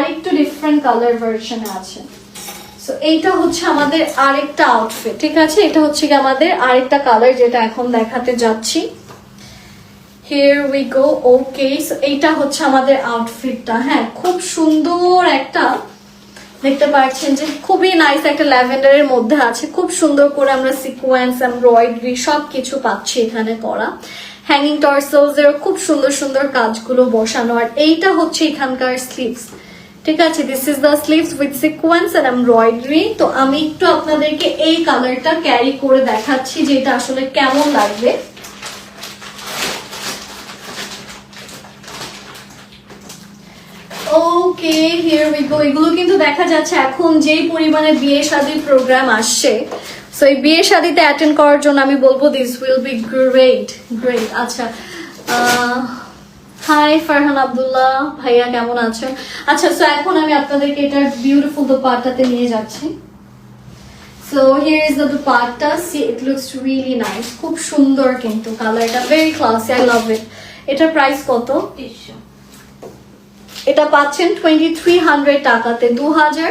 আরেকটু different colour version আছে। So এইটা হচ্ছে আমাদের আরেকটা আউটফিট ঠিক আছে? এটা হচ্ছে কি আমাদের আরেকটা কালার যেটা এখন দেখাতে যাচ্ছি। হিয়ার উই গো ওকে এইটা হচ্ছে আমাদের আউটফিটটা হ্যাঁ খুব সুন্দর একটা, দেখতে পাচ্ছেন যে খুবই নাইস একটা ল্যাভেন্ডারের মধ্যে আছে, খুব সুন্দর করে আমরা সিকোয়েন্স এমব্রয়ডারি সব কিছু পাচ্ছি এখানে করা। হ্যাঙ্গিং টর্সেলস এর খুব সুন্দর সুন্দর কাজগুলো বসানো, আর এইটা হচ্ছে এখানকার স্লিভস ঠিক আছে this is the sleeves with sequins and embroidery তো আমি একটু আপনাদেরকে এই কালারটা ক্যারি করে দেখাচ্ছি যে এটা আসলে কেমন লাগবে। ওকে হিয়ার উই গো এগুলো কিন্তু দেখা যাচ্ছে এখন যেই পরিমাণে বিয়ে শাদির প্রোগ্রাম আসছে। সো এই বিয়ে শাদিতে অ্যাটেন্ড করার জন্য আমি বলব this will be great great আচ্ছা হাই ফারহান আব্দুল্লাহ ভাইয়া কেমন আছেন আচ্ছা সো এখন আমি আপনাদেরকে এটার বিউটিফুল দোপাট্টাতে নিয়ে যাচ্ছি। So here is the dupatta. See it looks really nice খুব সুন্দর কিন্তু কালারটা very classy I love it এটার প্রাইস কত? এটা পাচ্ছেন টোয়েন্টি থ্রি হান্ড্রেড টাকাতে। দু হাজার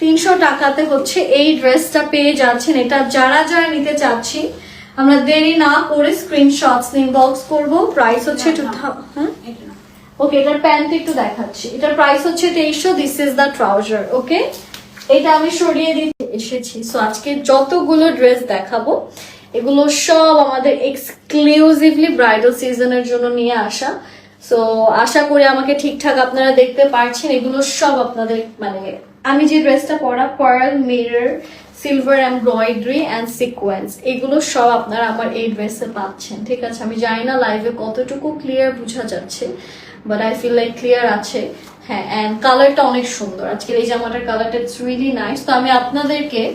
তিনশো টাকাতে হচ্ছে এই ড্রেসটা পেয়ে যাচ্ছেন। এটা যারা যারা নিতে চাচ্ছি আমরা দেরি না করে স্ক্রিনশটস ইনবক্স করব। প্রাইস হচ্ছে টু ওকে এটার প্যান্ট একটু দেখাচ্ছি। এটার প্রাইস হচ্ছে তেইশশো this is the trouser okay এটা আমি সরিয়ে দিতে এসেছি। সো আজকে যতগুলো ড্রেস দেখাবো এগুলো সব আমাদের এক্সক্লুসিভলি ব্রাইডাল সিজনের জন্য নিয়ে আসা। সো আশা করি আমাকে ঠিকঠাক আপনারা দেখতে পারছেন। এগুলো সব আপনাদের মানে আমি যে ড্রেসটা পরা pearl mirror silver embroidery and sequence এগুলো সব আপনারা আমার এই ড্রেসে পাচ্ছেন, ঠিক আছে? আমি জানি না লাইভে কতটুকু ক্লিয়ার বোঝা যাচ্ছে but I feel like clear আছে। হ্যাঁ অ্যান্ড কালারটা অনেক সুন্দর। আজকের এই জামাটার কালারটা ইটস রিয়েলি নাইস তো আমি আপনাদেরকে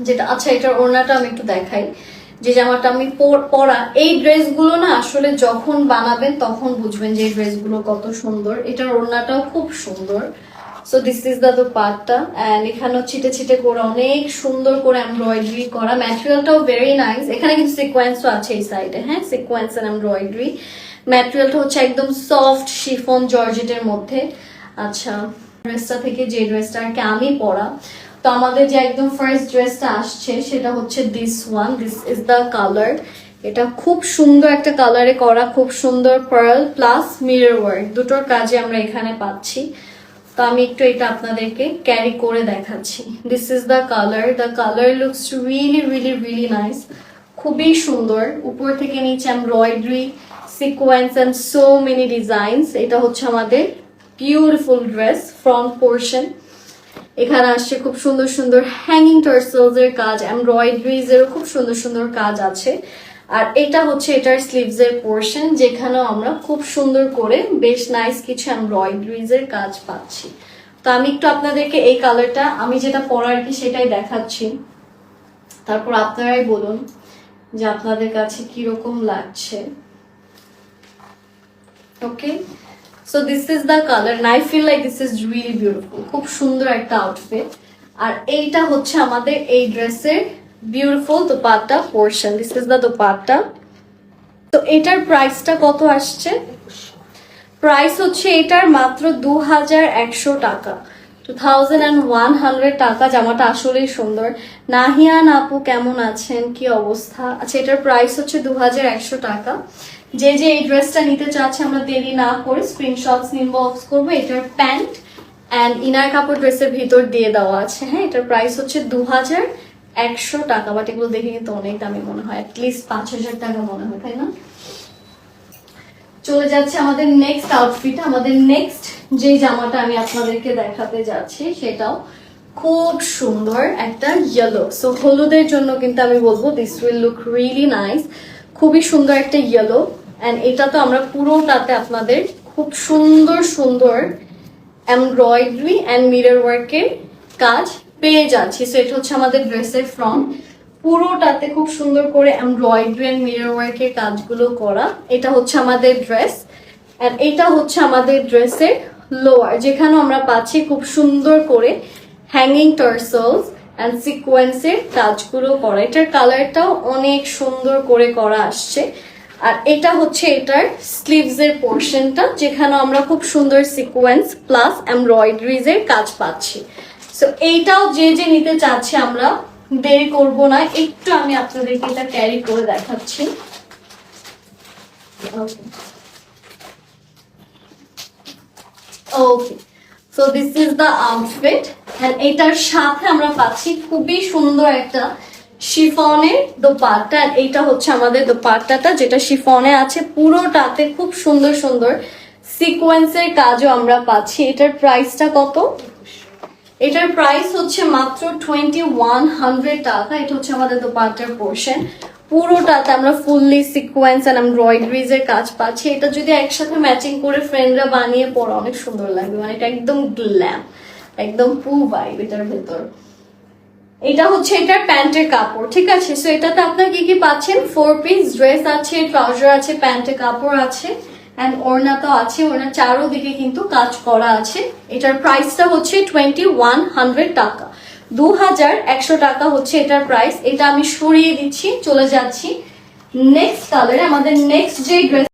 যেটা আচ্ছা এটার ওড়নাটা আমি একটু দেখাই। যে জামাটা আমি পর- এই ড্রেসগুলো না আসলে যখন বানাবেন তখন বুঝবেন যে এই ড্রেসগুলো কত সুন্দর। এটার ওড়নাটাও খুব সুন্দর। সো দিস ইজ দ্য পার্টটা অ্যান্ড এখানেও ছিটে ছিটে করে অনেক সুন্দর করে এমব্রয়ডারি করা। ম্যাটেরিয়ালটাও ভেরি নাইস এখানে কিন্তু সিকোয়েন্সও আছে এই সাইডে হ্যাঁ? সিকোয়েন্স অ্যান্ড এমব্রয়ডারি ম্যাটেরিয়ালটা হচ্ছে একদম সফট শিফন জর্জেটের মধ্যে। আচ্ছা ড্রেসটা থেকে যে ড্রেসটা আর কি আমি পরা। তো আমাদের যে একদম ফার্স্ট ড্রেসটা আসছে, সেটা হচ্ছে this one this is the colour এটা খুব সুন্দর একটা কালারে করা, খুব সুন্দর পার্ল প্লাস মিরর ওয়ার্ক দুটোর কাজে আমরা এখানে পাচ্ছি। তো আমি একটু এটা আপনাদেরকে ক্যারি করে দেখাচ্ছি। This is the colour the colour looks really really really nice খুবই সুন্দর। উপর থেকে নিচে embroidery sequence and so many designs এটা হচ্ছে আমাদের বিউটিফুল ড্রেস ফ্রন্ট পোর্শন এখানে আসছে খুব সুন্দর সুন্দর হ্যাঙ্গিং টার্সেলস এর কাজ এমব্রয়ডারিজ এর খুব সুন্দর সুন্দর কাজ আছে। আর এটা হচ্ছে এটার স্লিভস এর পোর্শন যেখানেও আমরা খুব সুন্দর করে বেশ নাইস কিছু এমব্রয়ডারিজ এর কাজ পাচ্ছি। তো আমি একটু আপনাদেরকে এই কালারটা আমি যেটা পরা আর কি সেটাই দেখাচ্ছি। তারপর আপনারাই বলুন যে আপনাদের কাছে কীরকম লাগছে। Okay so this is the colour I feel like this is really beautiful. খুব সুন্দর একটা আউটফিট আর এইটা হচ্ছে আমাদের এই ড্রেসের beautiful dupatta portion this is the dupatta তো এটার প্রাইসটা কত আসছে? প্রাইস হচ্ছে এটার মাত্র দু হাজার একশো টাকা। Two thousand and one hundred টাকা। জামাটা আসলেই সুন্দর। নাহিয়ান আপু কেমন আছেন? কি অবস্থা? আচ্ছা এটার প্রাইস হচ্ছে দু একশো টাকা। যে যে এই ড্রেসটা নিতে চাচ্ছে, আমরা দেরি না করে স্ক্রিনশটস ইনবক্স করব। এটার প্যান্ট অ্যান্ড ইনার কাপড় ড্রেসের ভিতর দিয়ে দেওয়া আছে। হ্যাঁ এটার প্রাইস হচ্ছে দু হাজার একশো টাকা বাট এগুলো দেখে কিন্তু অনেক দামি মনে হয় অ্যাটলিস্ট পাঁচ হাজার টাকা মনে হয়, তাই না? চলে যাচ্ছে আমাদের নেক্সট আউটফিট আমাদের নেক্সট যে জামাটা আমি আপনাদেরকে দেখাতে যাচ্ছি, সেটাও খুব সুন্দর একটা ইয়েলো সো হলুদের জন্য কিন্তু আমি বলব this will look really nice খুবই সুন্দর একটা ইয়েলো অ্যান্ড এটা তো আমরা পুরোটাতে আপনাদের খুব সুন্দর সুন্দর এমব্রয়ডারি অ্যান্ড মিরর ওয়ার্কের কাজ পেয়ে যাচ্ছি। সো এটা হচ্ছে আমাদের ড্রেসের ফ্রন্ট পুরোটাতে খুব সুন্দর করে এমব্রয়ডারি অ্যান্ড মিরর ওয়ার্কের কাজগুলো করা। এটা হচ্ছে আমাদের ড্রেস অ্যান্ড এটা হচ্ছে আমাদের ড্রেসের লোয়ার যেখানে আমরা পাচ্ছি খুব সুন্দর করে হ্যাঙ্গিং টার্সেলস অ্যান্ড সিকোয়েন্সের কাজগুলো করা। এটার কালারটাও অনেক সুন্দর করে করা আসছে। আর এটা হচ্ছে এটার স্লিভস এর পোর্শনটা যেখানে আমরা খুব সুন্দর সিকোয়েন্স প্লাস এমব্রয়ডারিজ এর কাজ পাচ্ছি। সো এইটাও যে যে নিতে চাচ্ছি আমরা, দেরি করব না। একটু আমি আপনাদেরকে এটা ক্যারি করে দেখাচ্ছি। Okay so this is the outfit and এটার সাথে আমরা পাচ্ছি খুবই সুন্দর একটা শিফনের দোপাট্টা এইটা হচ্ছে আমাদের দোপাট্টাটা, যেটা শিফনে আছে। পুরোটাতে খুব সুন্দর সুন্দর সিকোয়েন্সের কাজও আমরা পাচ্ছি। এটার প্রাইসটা কত? এটার প্রাইস হচ্ছে মাত্র টোয়েন্টি ওয়ান হান্ড্রেড টাকা। এটা হচ্ছে আমাদের দোপাট্টার পোর্শন পুরোটাতে আমরা ফুললি সিকোয়েন্স অ্যান্ড এমব্রয়ডারিজ এর কাজ পাচ্ছি। এটা যদি একসাথে ম্যাচিং করে ফ্রেন্ডরা বানিয়ে পড়ো, অনেক সুন্দর লাগবে। মানে এটা একদম গ্ল্যাম একদম পু ভাইব এটার ভেতর। এটা হচ্ছে এটার প্যান্টের কাপড়, ঠিক আছে? সো এটাতে আপনার কি কি পাচ্ছেন? ফোর পিস ড্রেস আছে ট্রাউজার আছে, প্যান্টের কাপড় আছে। অ্যান্ড ওড়না তো আছে, ওড়না চারোদিকে কিন্তু কাজ করা আছে। এটার প্রাইসটা হচ্ছে টোয়েন্টি ওয়ান হান্ড্রেড টাকা। দু একশো টাকা হচ্ছে এটার প্রাইস এটা আমি সরিয়ে দিচ্ছি, চলে যাচ্ছি। নেক্সট কালারে আমাদের নেক্সট যে ড্রেস